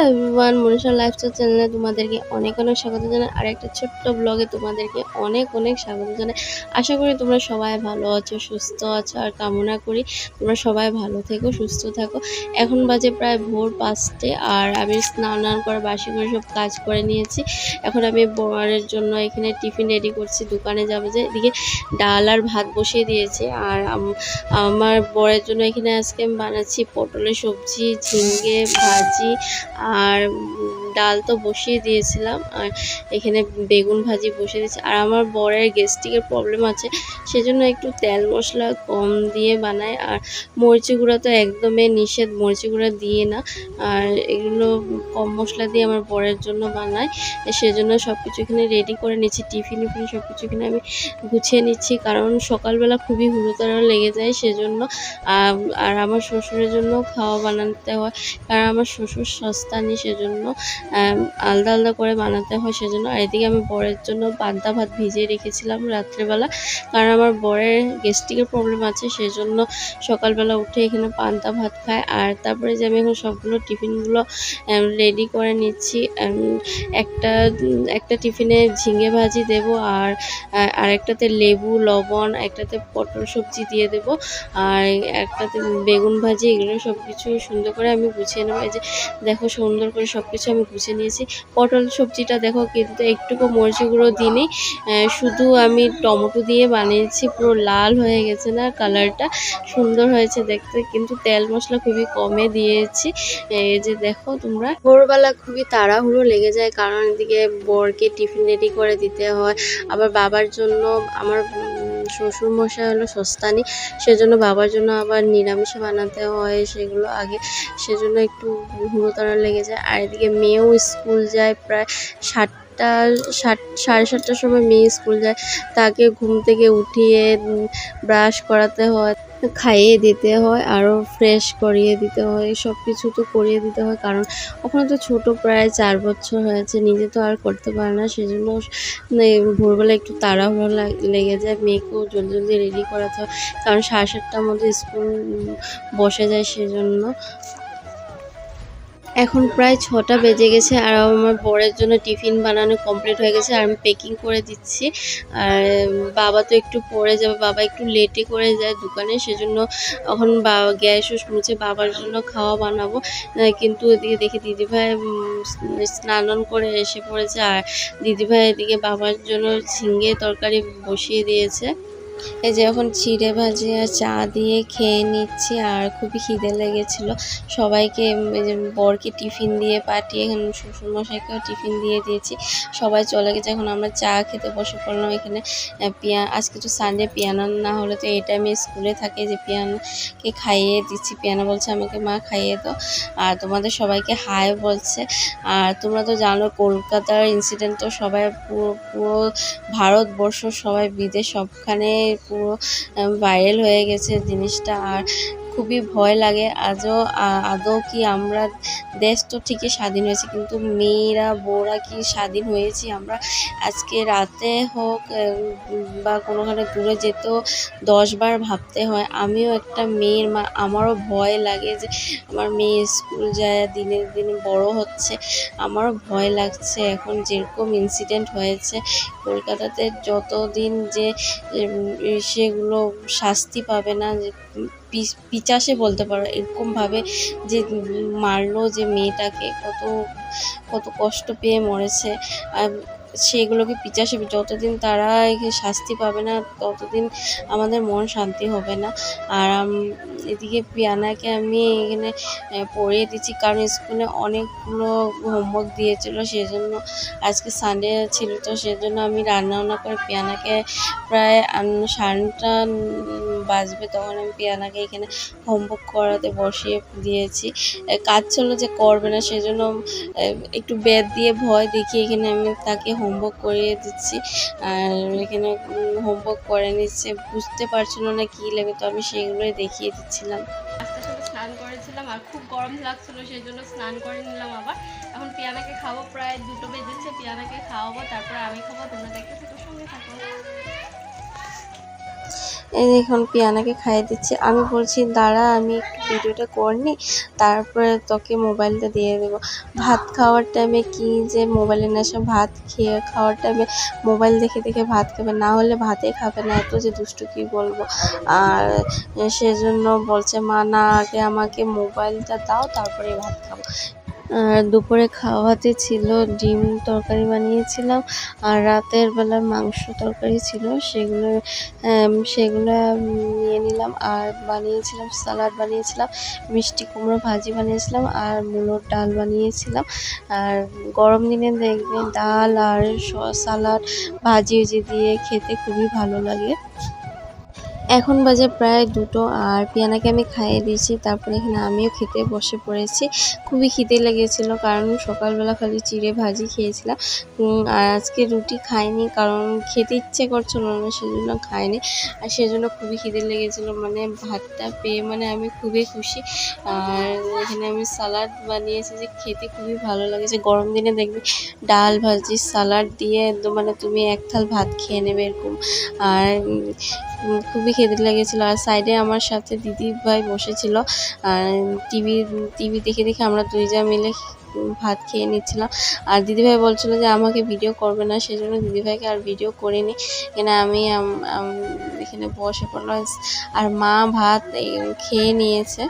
Hello everyone Manisha lifestyle চ্যানেলে তোমাদেরকে অনেক অনেক স্বাগত জানাই। আর একটা ছোট্ট ব্লগে তোমাদেরকে অনেক অনেক স্বাগত জানাই। আশা করি তোমরা সবাই ভালো আছো, সুস্থ আছো, আর কামনা করি তোমরা সবাই ভালো থেকো, সুস্থ থাকো। এখন বাজে প্রায় ভোর পাঁচটে, আর আমি স্নান টান করে বাসি করে সব কাজ করে নিয়েছি। এখন আমি বরের জন্য এখানে টিফিন রেডি করছি, দোকানে যাব যে এদিকে ডাল আর ভাত বসিয়ে দিয়েছি। আর আমার বরের জন্য এখানে আজকে আমি বানাচ্ছি পটলের সবজি ঝিঙ্গে ভাজি আর উম, ডাল তো বসিয়ে দিয়েছিলাম আর এখানে বেগুন ভাজি বসিয়ে দিয়েছি। আর আমার বরের গ্যাস্ট্রিকের প্রবলেম আছে, সেজন্য একটু তেল মশলা কম দিয়ে বানাই আর মরিচি গুঁড়া তো একদমই নিষেধ মরিচি গুঁড়া দিয়ে না। আর এগুলো কম মশলা দিয়ে আমার বরের জন্য বানাই সেজন্য সব কিছু এখানে রেডি করে নিচ্ছি। টিফিন টিফিন সব কিছু এখানে আমি গুছিয়ে নিচ্ছি, কারণ সকালবেলা খুবই হুড়োতাড়া লেগে যায়, সেজন্য। আর আমার শ্বশুরের জন্য খাওয়া বানাতে হয়, কারণ আমার শ্বশুর সস্তা নেই সেজন্য। আলাদা আলাদা করে বানাতে হয় সেজন্য। আর এদিকে আমি বরের জন্য পান্তা ভাত ভিজিয়ে রেখেছিলাম রাত্রেবেলা। কারণ আমার বরের গ্যাস্ট্রিকের প্রবলেম আছে, সেজন্য সকালবেলা উঠে এখানে পান্তা ভাত খায়। আর তারপরে যে আমি এখন সবগুলো টিফিনগুলো রেডি করে নিচ্ছি একটা একটা টিফিনে ঝিঙে ভাজি দেব আর আরেকটাতে লেবু, লবণ, একটাতে পটল সবজি দিয়ে দেব। আর একটাতে বেগুন ভাজি, এগুলো সব কিছু সুন্দর করে আমি গুছিয়ে নেব। এই যে দেখো সুন্দর করে সব কিছু আমি গুছিয়ে নিয়েছি। পটল সবজিটা দেখো কিন্তু একটুকু মরিচি গুঁড়ো আহ, শুধু আমি টমেটো দিয়ে বানিয়েছি পুরো লাল হয়ে গেছে না কালারটা সুন্দর হয়েছে দেখতে কিন্তু তেল মশলা খুবই কমে দিয়েছি। এই যে দেখো তোমরা। ভোরবেলা খুবই তাড়াহুড়ো লেগে যায় কারণ এদিকে বরকে টিফিন রেডি করে দিতে হয়। আবার বাবার জন্য আমার উম, শ্বশুর মশাই হলো সস্তানি সেজন্য বাবার জন্য আবার নিরামিষ বানাতে হয় সেগুলো আগে সেজন্য একটু হুড়োতাড়া লেগে যায়। আর এদিকে মেয়েও স্কুল যায় প্রায় সাতটা সাত সাড়ে সাতটার সময় মেয়ে স্কুল যায় তাকে ঘুম থেকে উঠিয়ে ব্রাশ করাতে হয়। খাইয়ে দিতে হয় আরও ফ্রেশ করিয়ে দিতে হয় সব কিছু তো করিয়ে দিতে হয়। কারণ ওখানে তো ছোট প্রায় চার বছর হয়েছে, নিজে তো আর করতে পারে না, সেজন্য জন্য ভোরবেলা একটু তাড়াহুড়ো লেগে যায়, মেয়েকেও জলদি জলদি রেডি করাতে হয়। কারণ সাড়ে সাতটার মধ্যে স্কুল বসে যায় সেজন্য। এখন প্রায় ছটা বেজে গেছে আর আমার বরের জন্য টিফিন বানানো কমপ্লিট হয়ে গেছে আর আমি প্যাকিং করে দিচ্ছি। আর বাবা তো একটু পরে যাবে, বাবা একটু লেটে করে যায় দোকানে, সেজন্য এখন বাবা গ্যাস মুছে বাবার জন্য খাওয়া বানাবো। কিন্তু এদিকে দেখি দিদিভাই স্নান করে এসে পড়েছে। আর দিদিভাই এদিকে বাবার জন্য ঝিঙ্গে তরকারি বসিয়ে দিয়েছে। এই যে এখন চিড়ে ভাজি আর চা দিয়ে খেয়ে নিচ্ছি, আর খুবই খিদে লেগেছিল। সবাইকে বরকে টিফিন দিয়ে পাঠিয়ে, এখন শ্বশুরমশাইকেও টিফিন দিয়ে দিয়েছি। সবাই চলে গেছে, এখন আমরা চা খেতে বসে পড়লাম এখানে। পিয়া আজকে তো সানডে পিয়ানো না হলে তো এই টাইমে স্কুলে থাকে যে পিয়ানোকে খাইয়ে দিচ্ছি। পিয়ানো বলছে আমাকে, মা, খাইয়ে দাও। আর তোমাদের সবাইকে হাই বলছে। আর তোমরা তো জানো, কলকাতার ইনসিডেন্ট তো সবাই পুরো পুরো ভারতবর্ষ, সবাই বিদেশ সবখানে পুরো ভাইরাল হয়ে গেছে জিনিসটা। আর খুবই ভয় লাগে। আজও আদৌ কি আমরা দেশ তো ঠিকই স্বাধীন হয়েছে, কিন্তু মেয়েরা, বউরা কি স্বাধীন হয়েছি আমরা? আজকে রাতে হোক বা কোনোখানে দূরে যেতেও দশবার ভাবতে হয়। আমিও একটা মেয়ের মা, আমারও ভয় লাগে যে আমার মেয়ে স্কুল যায়, দিনে দিনে বড় হচ্ছে, আমারও ভয় লাগছে এখন যেরকম ইনসিডেন্ট হয়েছে। কলকাতাতে যতদিন যে সেগুলো শাস্তি পাবে না পিচাসে বলতে পারো এরকমভাবে যে মারলো যে মেয়েটাকে কত কত কষ্ট পেয়ে মরেছে। আর সেগুলোকে পিচাসে যতদিন তারা শাস্তি পাবে না, ততদিন আমাদের মন শান্তি হবে না। আর এদিকে পিয়ানাকে আমি এখানে পড়িয়ে দিচ্ছি কারণ স্কুলে অনেকগুলো হোমওয়ার্ক দিয়েছিল সেজন্য, আজকে সানডে ছিল তো সেজন্য আমি রান্না বান্না করে পিয়ানাকে প্রায় সাড়ে বাজবে তখন আমি পিয়ানাকে এখানে হোমওয়ার্ক করাতে বসিয়ে দিয়েছি। কাজ ছিল যে করবে না সেজন্য একটু বেদ দিয়ে ভয় দেখিয়ে এখানে আমি তাকে হোমওয়ার্ক করিয়ে দিচ্ছি। আর এখানে হোমওয়ার্ক করে নিচ্ছে। বুঝতে পারছিল না কী লাগে, তো আমি সেইগুলোই দেখিয়ে দিচ্ছিলাম। আস্তে স্নান করেছিলাম, আর খুব গরম লাগছিল, সেই জন্য স্নান করে নিলাম আবার। এখন পিয়ানাকে খাব প্রায় দুটো বেজেছে, পিয়ানাকে খাওয়াবো, তারপরে আমি খাব, তোমরা দেখতে থাকো, সঙ্গে থাকো। এই দেখুন পিয়ানাকে খাইয়ে দিচ্ছি। আমি বলছি, দাঁড়া, আমি ভিডিওটা করে নিই, তারপরে তোকে মোবাইলটা দিয়ে দেবো। ভাত খাওয়ার টাইমে কি যে মোবাইলের নেশা ভাত খেয়ে খাওয়ার টাইমে মোবাইল দেখে দেখে ভাত খাবে? না হলে ভাতে খাবে না, এত যে দুষ্টু কী বলব? আর সেজন্য বলছে, মা, না, আগে আমাকে মোবাইলটা দাও তারপরে ভাত খাব। আর দুপুরে খাওয়াতে ছিল ডিম তরকারি বানিয়েছিলাম আর রাতের বেলা মাংস তরকারি ছিল, সেগুলো সেগুলো নিয়ে নিলাম আর বানিয়েছিলাম, সালাড বানিয়েছিলাম, মিষ্টি কুমড়ো ভাজি বানিয়েছিলাম আর মুলোর ডাল বানিয়েছিলাম। আর গরম দিনে দেখবেন ডাল আর সালাড ভাজি উজি দিয়ে খেতে খুবই ভালো লাগে। এখন বাজে প্রায় দুটো আর পিয়ানাকে আমি খাইয়ে দিয়েছি, তারপরে এখানে আমিও খেতে বসে পড়েছি। খুবই খিদে লেগেছিলো কারণ সকালবেলা খালি চিড়ে ভাজি খেয়েছিলাম। আর আজকে রুটি খাইনি কারণ খেতে ইচ্ছে করছিল না, সেজন্য খাইনি। আর সেজন্য খুবই খিদে লেগেছিলো মানে ভাতটা পেয়ে মানে আমি খুবই খুশি। আর এখানে আমি সালাড বানিয়েছি যে খেতে খুবই ভালো লাগেছে। গরম দিনে দেখবে ডাল ভাজি সালাড দিয়ে একদম মানে তুমি এক থাল ভাত খেয়ে নেবে এরকম। আর খুবই খেতে লেগেছিলো। আর সাইডে আমার সাথে দিদি ভাই বসেছিল। আর টিভি টিভি দেখে দেখে আমরা দুইজন মিলে ভাত খেয়ে নিচ্ছিলাম। আর দিদিভাই বলছিল যে, আমাকে ভিডিও করবে না। সেই জন্য দিদিভাইকে আর ভিডিও করিনি। এখানে আমি এখানে বসে পড়লাম। আর মা ভাত খেয়ে নিয়েছে।